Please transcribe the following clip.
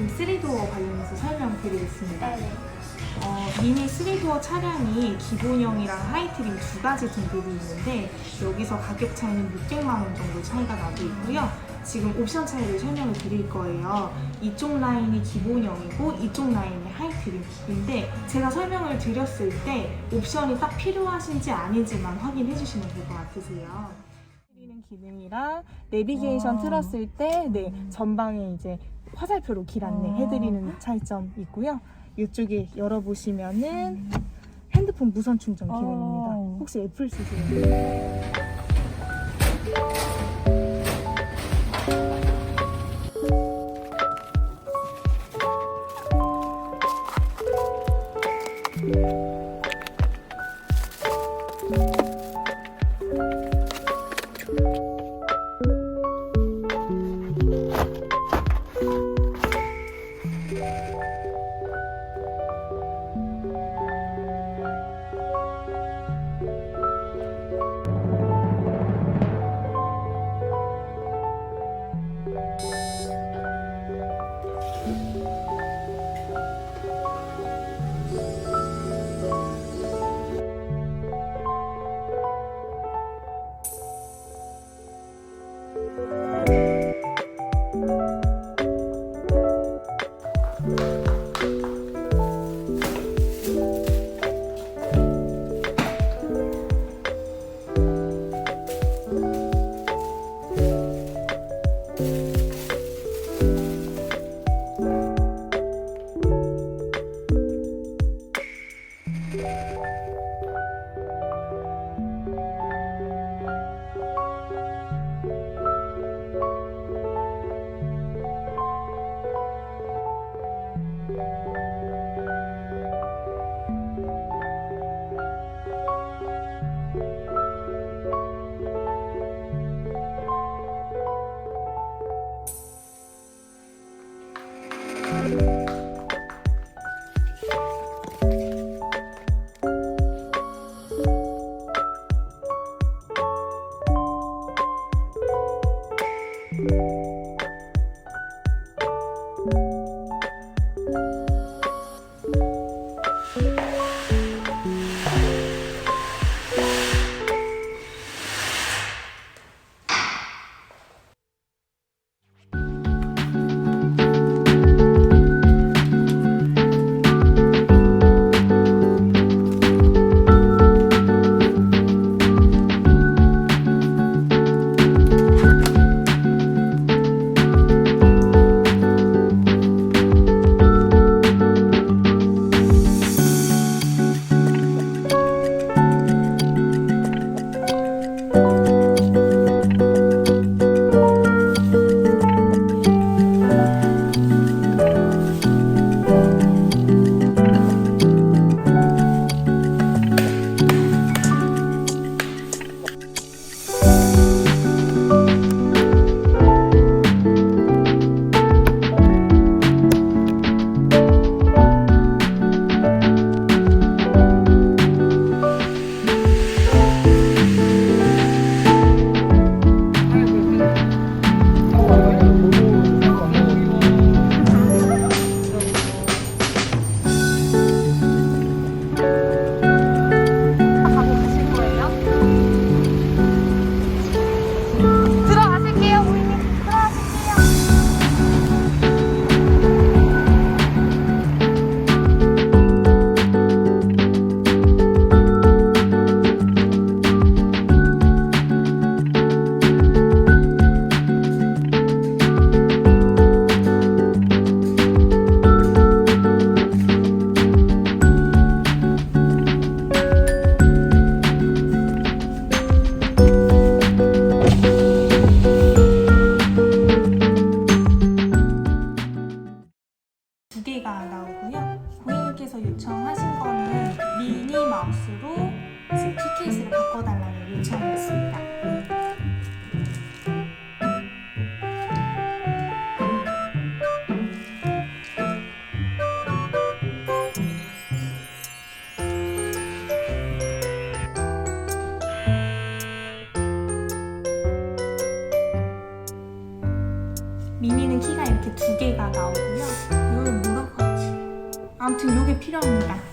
핸드폰 3도어 관련해서 설명드리겠습니다. 네네. 어, 미니 3도어 차량이 기본형이랑 하이트림 두 가지 등급이 있는데 여기서 가격 차이는 600만 원 정도 차이가 나고 있고요. 지금 옵션 차이를 설명을 드릴 거예요. 이쪽 라인이 기본형이고 이쪽 라인이 하이트림인데 제가 설명을 드렸을 때 옵션이 딱 필요하신지 아닌지만 확인해 주시면 될 것 같으세요. 기능이랑 내비게이션 아. 틀었을 때 네, 전방에 이제 화살표로 길 안내 아. 해드리는 차이점 있고요. 이쪽에 열어보시면은 핸드폰 무선 충전 기능입니다. 아. 혹시 애플 쓰세요? 마우스로 스키 케이스를 바꿔달라는 요청을 했습니다. 미니는 키가 이렇게 두 개가 나오고요. 이걸 뭐라고 하지? 아무튼 이게 필요합니다.